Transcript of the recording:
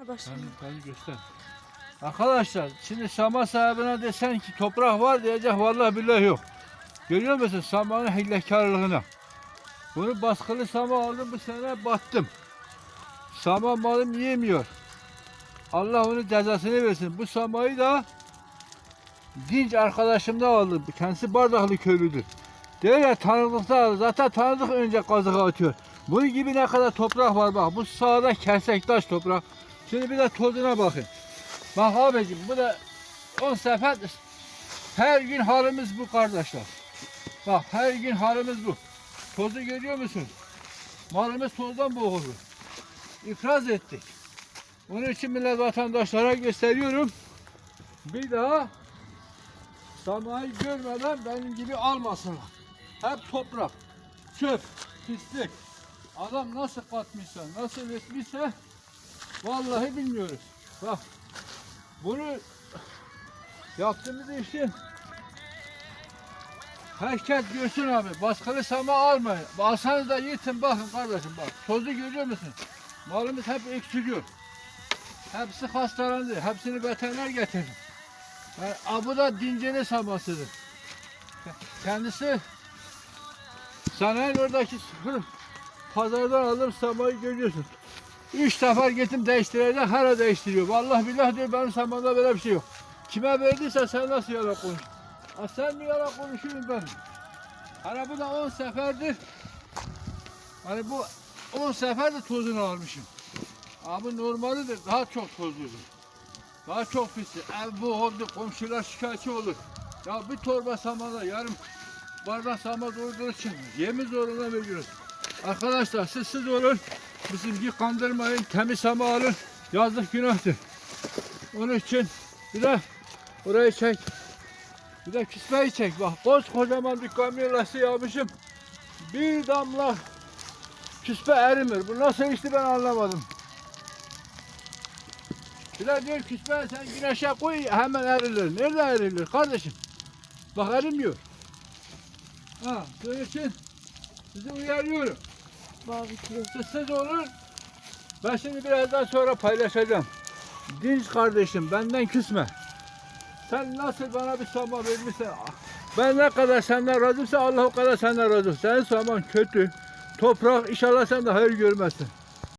Ben göster. Arkadaşlar şimdi sama sahibine desen ki toprak var diyecek vallahi billahi yok. Görüyor musun samanın hilekarlığına? Bunu baskılı sama aldım bu sene battım. Sama malım yemiyor. Allah onun cezasını versin. Bu samayı da dinç arkadaşımda aldım. Kendisi Bardaklı köylüdür. Diyor ya tanıdıkta aldı. Zaten tanıdık önce kazığı atıyor. Bunun gibi ne kadar toprak var bak. Bu sağda kersek taş toprak. Şimdi bir de tozuna bakın. Bak abicim bu da 10 sefer her gün halimiz bu kardeşler. Bak her gün halimiz bu. Tozu görüyor musun? Malımız tozdan boğulur. İfraz ettik. Onun için millet vatandaşlara gösteriyorum. Bir daha samayı görmeden benim gibi almasınlar. Hep toprak, çöp, pislik. Adam nasıl katmışsa, nasıl etmişse vallahi bilmiyoruz. Bak bunu yaptığımız için herkes görsün abi. Baskılı sama almayın. Alsanız da yitin bakın kardeşim bak. Tozu görüyor musun? Malımız hep eksiliyor. Hepsi hastalandı. Hepsini veteriner getirdim. Yani, a, bu da dinceli samasıdır. Kendisi sanayin oradaki pazardan aldım samayı görüyorsun. Üç sefer gittim değiştireceğim, hala değiştiriyor. Vallahi billah diyor benim samanda böyle bir şey yok. Kime verdiyse sen nasıl yalan konuş? Ha sen mi yalan konuşuyorsun ben? Hani bu da 10 seferdir. Hani bu 10 seferdir tozunu almışım. Abi normali de daha çok tozludur. Daha çok pis. Ev bu oldu, komşular şikayetçi olur. Ya bir torba samanda yarım bardak sama doldurur çıkmıyor. Yemin zoruna veriyoruz. Arkadaşlar siz siz olun. Bizimki kandırmayın. Temiz sama alın. Yazlık günahtır. Onun için bir de orayı çek. Bir de küsmeyi çek. Bak kocaman bir kamyon lastiği almışım. Bir damla küspe erimir. Bu nasıl işti ben anlamadım. De diyor küspe sen güneşe koy hemen erilir. Nerede erilir kardeşim? Bak erimiyor. Ha, bunun için sizi uyarıyorum. Bazı kilo. Sessiz olun. Ben şimdi birazdan sonra paylaşacağım. Dinç kardeşim benden küsme. Sen nasıl bana bir saman vermişsen ben ne kadar senden razıysa Allah o kadar senden razı. Senin saman kötü. Toprak inşallah sen de hayır görmezsin.